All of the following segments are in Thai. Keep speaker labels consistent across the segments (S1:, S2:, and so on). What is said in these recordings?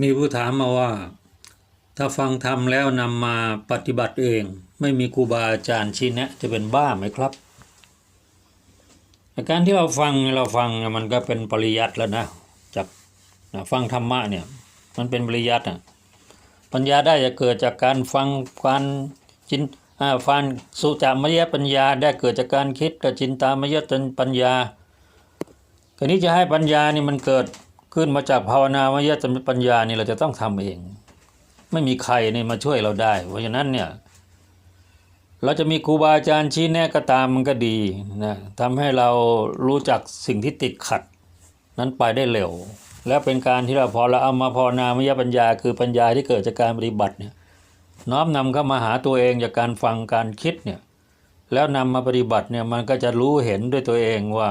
S1: มีผู้ถามมาว่า ถ้าฟังธรรมแล้วนำมาปฏิบัติเอง ไม่มีครูบาอาจารย์ชี้แนะ จะเป็นบ้าไหมครับอาการที่เราฟังเราฟังเนี่ยมันก็เป็นปริยัติแล้วนะจากนะฟังธรรมะเนี่ยมันเป็นปริยัติอะปัญญาได้จะเกิดจากการฟังการจินฟังสุจามยปัญญาได้เกิดจากการคิดกับจินตามยปัญญาทีนี้จะให้ปัญญานี่มันเกิด ขึ้นมาจากภาวนามยปัญญานี่เราจะต้องทำเอง ไม่มีใครนี่มาช่วยเราได้ เพราะฉะนั้นเนี่ยเราจะมีครูบาอาจารย์ชี้แนะก็ตามมันก็ดีนะทำให้เรารู้จักสิ่งที่ติดขัด นั้นไปได้เร็ว แล้วเป็นการที่เราพอเราเอามาภาวนามยปัญญา คือปัญญาที่เกิดจากการปฏิบัติเนี่ยน้อมนำเข้ามาหาตัวเองจากการฟังการคิดเนี่ยแล้วนำมาปฏิบัติเนี่ยมันก็จะรู้เห็นด้วยตัวเองว่า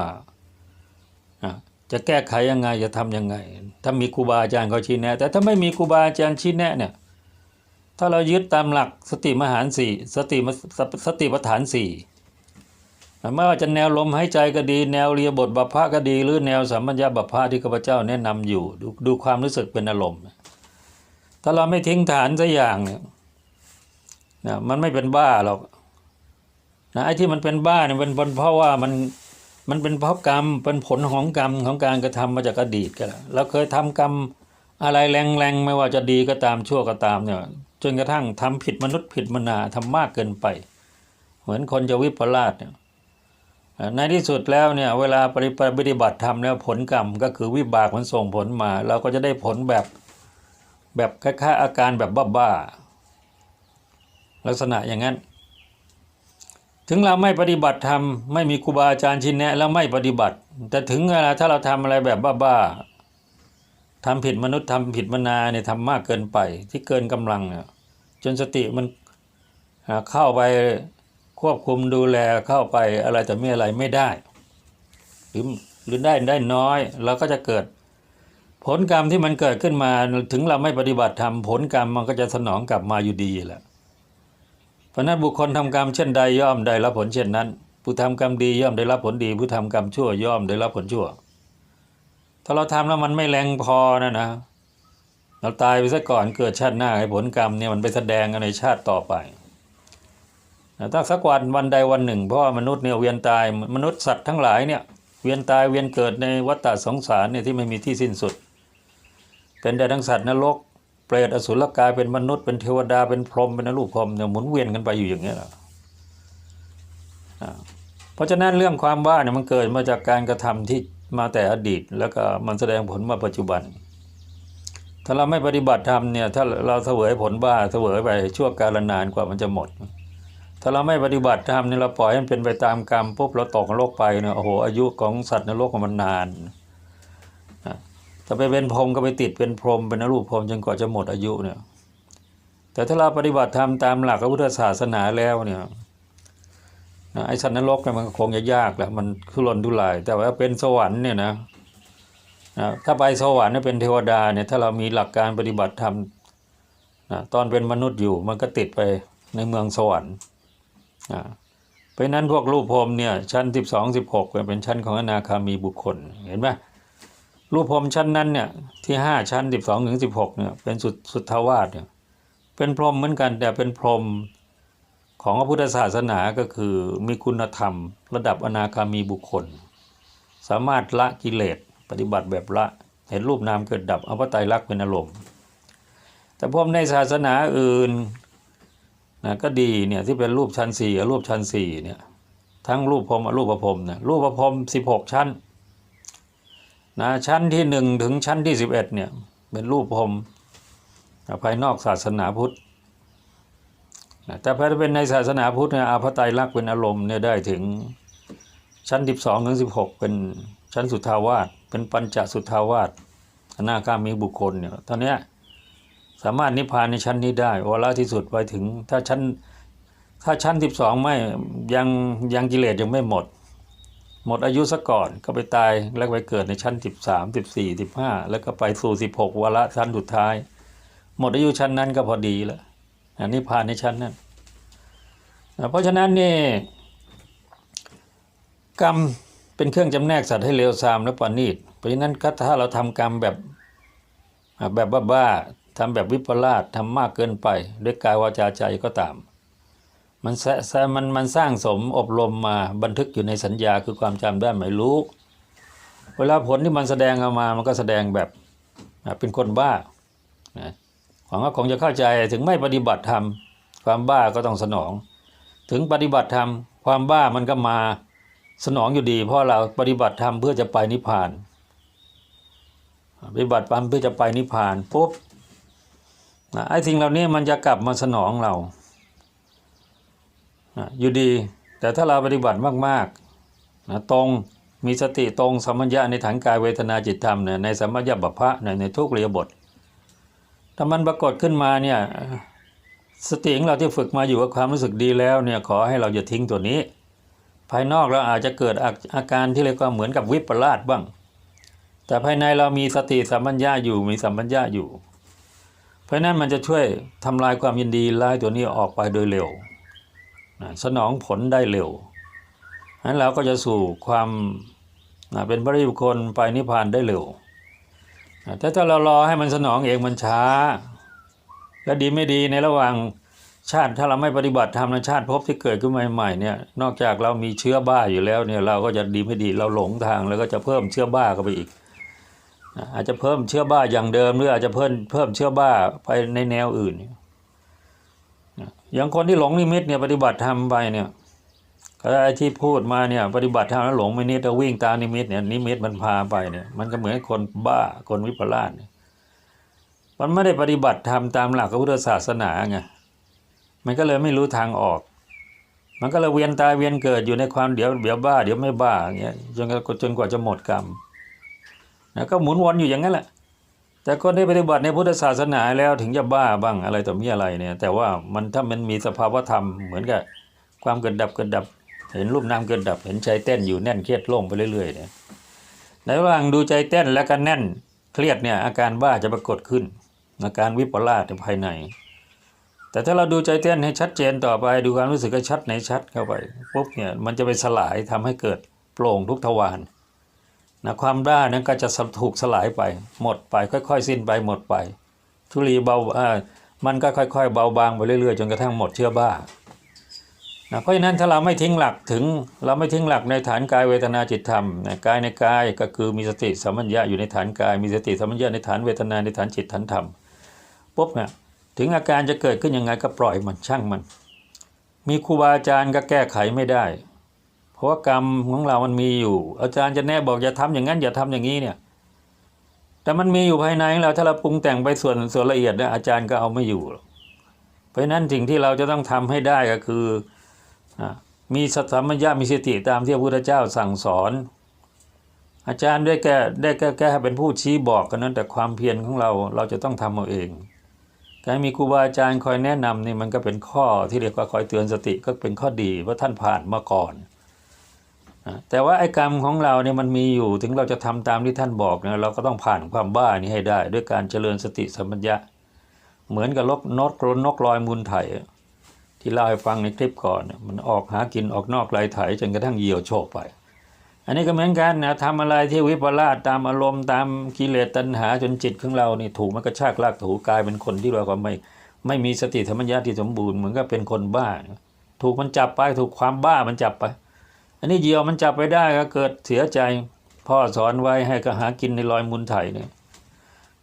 S1: อะ จะแก้ไขยังไงจะทำยังไง ถ้ามีครูบาอาจารย์เขาชี้แนะ แต่ถ้าไม่มีครูบาอาจารย์ชี้แนะเนี่ยถ้าเรายึดตามหลักสติมหารสี่สติสติปัฏฐานสี่ไม่ว่าจะแนวลมหายใจก็ดี แนวเรียบทบัพพะก็ดี หรือแนวสัมปัญญาบัพพะที่ข้าพเจ้าแนะนำอยู่ดูดูความรู้สึกเป็นอารมณ์ถ้าเราไม่ทิ้งฐานสักอย่างเนี่ยนะมันไม่เป็นบ้าหรอกนะไอ้ที่มันเป็นบ้าเนี่ยเป็นเพราะว่ามัน มันเป็นเพราะกรรมเป็นผลของกรรมของการกระทำมาจากอดีตกันเราเคยทำกรรมอะไรแรงๆไม่ว่าจะดีก็ตามชั่วก็ตามเนี่ยจนกระทั่งทำผิดมนุษย์ผิดมนาทำมากเกินไป เหมือนคนจะวิปลาสเนี่ยในที่สุดแล้วเนี่ยเวลาปฏิปฏิบัติทำแล้วผลกรรมก็คือวิบากมันส่งผลมา เราก็จะได้ผลแบบแบบคล้ายๆอาการแบบบ้าๆลักษณะอย่างนั้น ถึงเราไม่ปฏิบัติทำไม่มีครูบาอาจารย์ชี้แนะแล้วไม่ปฏิบัติ แต่ถึงเวลาถ้าเราทำอะไรแบบบ้าๆทำผิดมนุษย์ทำผิดมนาเนี่ยทำมากเกินไป ที่เกินกำลังเนี่ยจนสติมันเข้าไปควบคุมดูแลเข้าไปอะไรแต่ไม่อะไรไม่ได้ หรือหรือได้ได้น้อยเราก็จะเกิด ผลกรรมที่มันเกิดขึ้นมาถึงเราไม่ปฏิบัติทำผลกรรมมันก็จะสนองกลับมาอยู่ดีแหละ ราะนั้นบุคคลทำกรรมเช่นใดย่อมได้รับผลเช่นนั้น ผู้ทำกรรมดีย่อมได้รับผลดี ผู้ทำกรรมชั่วย่อมได้รับผลชั่ว ถ้าเราทำแล้วมันไม่แรงพอนะนะ เราตายไปซะก่อนเกิดชาติหน้าให้ผลกรรมเนี่ยมันไปแสดงในชาติต่อไปถ้าสักวันวันใดวันหนึ่งเพราะว่ามนุษย์เนี่ยเวียนตายมนุษย์สัตว์ทั้งหลายเนี่ยเวียนตายเวียนเกิดในวัฏฏะสงสารเนี่ยที่ไม่มีที่สิ้นสุด เป็นได้ทั้งสัตว์นรก เปรตอสุรกายเป็นมนุษย์เป็นเทวดาเป็นพรหมเป็นนรูปพรหมเนี่ยหมุนเวียนกันไปอยู่อย่างนี้แหละเพราะฉะนั้นเรื่องความบ้าเนี่ยมันเกิดมาจากการกระทำที่มาแต่อดีต แล้วก็มันแสดงผลมาปัจจุบัน ถ้าเราไม่ปฏิบัติธรรมเนี่ยถ้าเราเสวยผลบ้าเสวยไปชั่วกาลนานกว่ามันจะหมด ถ้าเราไม่ปฏิบัติธรรมเนี่ยเราปล่อยให้มันเป็นไปตามกรรมปุ๊บเราตกนรกไปเนี่ยโอ้โหอายุของสัตว์นรกมันนาน ถ้าไปเป็นพรหมก็ไปติดเป็นพรหมเป็นรูปพรหมจนกว่าจะหมดอายุเนี่ย แต่ถ้าเราปฏิบัติธรรมตามหลักพระพุทธศาสนาแล้วเนี่ยไอ้สัตว์นรกเนี่ยมันคงจะยากแหละมันคือลนทุลาย แต่ว่าเป็นสวรรค์เนี่ยนะถ้าไปสวรรค์เนี่ยเป็นเทวดาเนี่ยถ้าเรามีหลักการปฏิบัติธรรมตอนเป็นมนุษย์อยู่มันก็ติดไปในเมืองสวรรค์เพราะนั้นพวกรูปพรหมเนี่ยชั้นสิบสองสิบหกเป็นชั้นของอนาคามีบุคคลเห็นไหม รูปพรมชั้นนั้นเนี่ยที่ห้าชั้นสิบสองถึงสิบหกเนี่ยเป็นสุดสุดทวาสเนี่ยเป็นพรหมเหมือนกันแต่เป็นพรหมของพระพุทธศาสนาก็คือมีคุณธรรม ระดับอนาคามีบุคคล สามารถละกิเลสปฏิบัติแบบละเห็นรูปนามเกิดดับอาพระไตรลักษณ์เป็นอารมณ์ แต่พรหมในศาสนาอื่นนะก็ดีเนี่ยที่เป็นรูปชั้นสี่รูปชั้นสี่เนี่ยทั้งรูปพรหมรูปประพรมเนี่ยรูปประพรมสิบหกชั้น นะชั้นที่หนึ่งถึงชั้นที่สิบเอ็ดเนี่ยเป็นรูปพรมภายนอกศาสนาพุทธแต่ถ้าเป็นในศาสนาพุทธเนี่ยอาพไตรลักษณ์เป็นอารมณ์เนี่ยได้ถึงชั้นสิบสองถึงสิบหกเป็นชั้นสุทธาวาสเป็นปัญจสุทธาวาสอนาคามีบุคคลเนี่ยตอนนี้สามารถนิพพานในชั้นนี้ได้วาระที่สุดไปถึงถ้าชั้นถ้าชั้นสิบสองไม่ยังยังกิเลสยังไม่หมด หมดอายุซะก่อนก็ไปตายแล้วไปเกิดในชั้นสิบสามสิบสี่สิบห้าแล้วก็ไปสู่สิบหกวาระชั้นสุดท้าย หมดอายุชั้นนั้นก็พอดีแล้วอันนี้ผ่านในชั้นนั้นเพราะฉะนั้นนี่กรรมเป็นเครื่องจำแนกสัตว์ให้เลวทรามและปานีตเพราะฉะนั้นถ้าเราทำกรรมแบบแบบบ้าๆทำแบบวิปลาสทำมากเกินไป ด้วยกายวาจาใจก็ตาม มันแสมันมันสร้างสมอบรมมาบันทึกอยู่ในสัญญาคือความจำได้หมายรู้ เวลาผลที่มันแสดงออกมา มันก็แสดงแบบเป็นคนบ้านะหวังว่าคงจะเข้าใจถึงไม่ปฏิบัติธรรมความบ้าก็ต้องสนอง ถึงปฏิบัติธรรมความบ้ามันก็มาสนองอยู่ดี เพราะเราปฏิบัติธรรมเพื่อจะไปนิพพานปฏิบัติธรรมเพื่อจะไปนิพพานปุ๊บไอ้สิ่งเหล่านี้มันจะกลับมาสนองเรา อยู่ดี แต่ถ้าเราปฏิบัติมากๆนะตรงมีสติตรงสัมมัญญะในฐานกายเวทนาจิตธรรมเนี่ยในสัมมัญญะบัพพะในในทุกเรียบทถ้ามันปรากฏขึ้นมาเนี่ยสติของเราที่ฝึกมาอยู่กับความรู้สึกดีแล้วเนี่ยขอให้เราอย่าทิ้งตัวนี้ ภายนอกเราอาจจะเกิดอาการที่เรียกว่าเหมือนกับวิปลาสบ้าง แต่ภายในเรามีสติสัมปัญญาอยู่มีสัมปัญญาอยู่ เพราะนั้นมันจะช่วยทำลายความยินดีร้ายตัวนี้ออกไปโดยเร็ว สนองผลได้เร็วนั้นเราก็จะสู่ความเป็นพระริบุคคลไปนิพพานได้เร็ว แต่ถ้าเรารอให้มันสนองเองมันช้า และดีไม่ดีในระหว่างชาติถ้าเราไม่ปฏิบัติธรรมในชาติภพที่เกิดขึ้นใหม่ๆเนี่ยนอกจากเรามีเชื้อบ้าอยู่แล้วเนี่ยเราก็จะดีไม่ดีเราหลงทางแล้วก็จะเพิ่มเชื้อบ้าเข้าไปอีก อาจจะเพิ่มเชื้อบ้าอย่างเดิมหรืออาจจะเพิ่มเพิ่มเชื้อบ้าไปในแนวอื่นนะ อย่างคนที่หลงนิมิตเนี่ยปฏิบัติธรรมไปเนี่ยก็ไอ้ที่พูดมาเนี่ย ปฏิบัติธรรมแล้วหลงไม่นิดแล้ววิ่งตามนิมิตเนี่ยนิมิตมันพาไปเนี่ย มันก็เหมือนคนบ้าคนวิปลาสเนี่ยมันไม่ได้ปฏิบัติธรรมตามหลักพระพุทธศาสนาไงมันก็เลยไม่รู้ทางออก มันก็เลยเวียนตายเวียนเกิดอยู่ในความเดี๋ยวเดี๋ยวบ้าเดี๋ยวไม่บ้าอย่างเงี้ยจนกว่าจนกว่าจะหมดกรรมนะก็หมุนวนอยู่อย่างนั้นแหละ แต่คนที่ปฏิบัติในพุทธศาสนาแล้วถึงจะบ้าบ้างอะไรต่อมีอะไรเนี่ย แต่ว่ามันถ้ามันมีสภาวธรรมเหมือนกับความเกิดดับเกิดดับ เห็นรูปนามเกิดดับ เห็นใจเต้นอยู่แน่นเครียดโล่งไปเรื่อยๆเนี่ยในระหว่างดูใจเต้นแล้วก็แน่นเครียดเนี่ยอาการบ้าจะปรากฏขึ้น อาการวิปลาสภายใน แต่ถ้าเราดูใจเต้นให้ชัดเจนต่อไปดูความรู้สึกก็ชัดในชัดเข้าไปปุ๊บเนี่ยมันจะไปสลายทำให้เกิดโปร่งทุกทวาร นะความบ้านั้นก็จะถูกสลายไป หมดไป ค่อยๆ สิ้นไปหมดไป ทุลีเบาอ่ามันก็ค่อยๆ เบาบางไปเรื่อยๆ จนกระทั่งหมดเชื้อบ้านะเพราะฉะนั้นถ้าเราไม่ทิ้งหลักถึงเราไม่ทิ้งหลักในฐานกายเวทนาจิตธรรมนะกายในกายก็คือมีสติสัมปัญญะอยู่ในฐานกาย มีสติสัมปัญญะในฐานเวทนาในฐานจิตฐานธรรมปุ๊บเนี่ยถึงอาการจะเกิดขึ้นยังไงก็ปล่อยมันช่างมัน มีครูบาอาจารย์ก็แก้ไขไม่ได้ เพราะว่ากรรมของเรามันมีอยู่ อาจารย์จะแน่บอกอย่าทำอย่างนั้นอย่าทำอย่างนี้เนี่ย แต่มันมีอยู่ภายในของเราถ้าเราปรุงแต่งไปส่วนส่วนละเอียดนี่ยอาจารย์ก็เอาไม่อยู่หรอกเพราะฉะนั้นสิ่งที่เราจะต้องทำให้ได้ก็คือมีสติมัญญามีสติตามที่พระพุทธเจ้าสั่งสอน อาจารย์ได้แก้ได้แก้แก้เป็นผู้ชี้บอกกันนั้นแต่ความเพียรของเราเราจะต้องทำเอาเองการมีครูบาอาจารย์คอยแนะนำนี่มันก็เป็นข้อที่เรียกว่าคอยเตือนสติก็เป็นข้อดีเพราะท่านผ่านมาก่อน แต่ว่าไอ้กรรมของเราเนี่ยมันมีอยู่ถึงเราจะทำตามที่ท่านบอกเนี่ยเราก็ต้องผ่านความบ้านี้ให้ได้ ด้วยการเจริญสติสัมปชัญญะ เหมือนกับลกนกกรนนกลอยมูลไถที่เล่าให้ฟังในคลิปก่อน มันออกหากินออกนอกลายไถจนกระทั่งเหยี่ยวโฉบไป อันนี้ก็เหมือนกันนะทำอะไรที่วิปลาสตามอารมณ์ตามกิเลสตัณหาจนจิตของเรานี่ถูกมันกระชากลากถูกลายเป็นคนที่เราก็ไม่ไม่มีสติธรรมญาที่สมบูรณ์เหมือนกับเป็นคนบ้า ถูกมันจับไปถูกความบ้ามันจับไป อันนี้เหยี่ยวมันจับไปได้ก็เกิดเสียใจ พ่อสอนไว้ให้ก็หากินในรอยมูลไถเนี่ย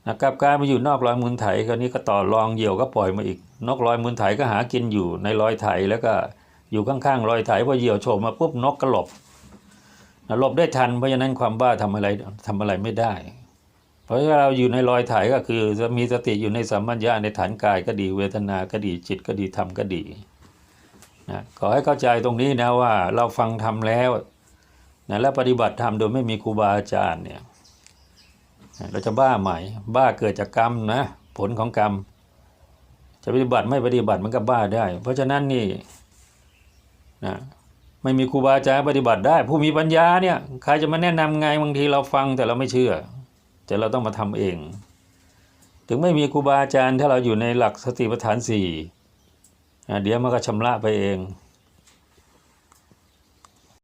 S1: นะกลับกลายมาอยู่นอกรอยมูลไถคราวนี้ก็ต่อรองเหยี่ยวก็ปล่อยมาอีก นกรอยมูลไถก็หากินอยู่ในรอยไถแล้วก็อยู่ข้างๆรอยไถพอเหยี่ยวโฉบมาปุ๊บนกก็หลบนะหลบได้ทันเพราะฉะนั้นความบ้าทำอะไรทำอะไรไม่ได้ เพราะถ้าเราอยู่ในรอยไถก็คือจะมีสติอยู่ในสัมมัญญาในฐานกายก็ดีเวทนาก็ดีจิตก็ดีธรรมก็ดี นะขอให้เข้าใจตรงนี้นะว่าเราฟังทำแล้วนะและปฏิบัติธรรมโดยไม่มีครูบาอาจารย์เนี่ยเราจะบ้าไหมบ้าเกิดจากกรรมนะผลของกรรม จะปฏิบัติไม่ปฏิบัติมันก็บ้าได้ เพราะฉะนั้นนี่นะไม่มีครูบาอาจารย์ปฏิบัติได้ ผู้มีปัญญาเนี่ยใครจะมาแนะนำไงบางทีเราฟังแต่เราไม่เชื่อ แต่เราต้องมาทำเอง ถึงไม่มีครูบาอาจารย์ถ้าเราอยู่ในหลักสติปัฏฐานสี่ เดี๋ยวมันก็ชำระไปเอง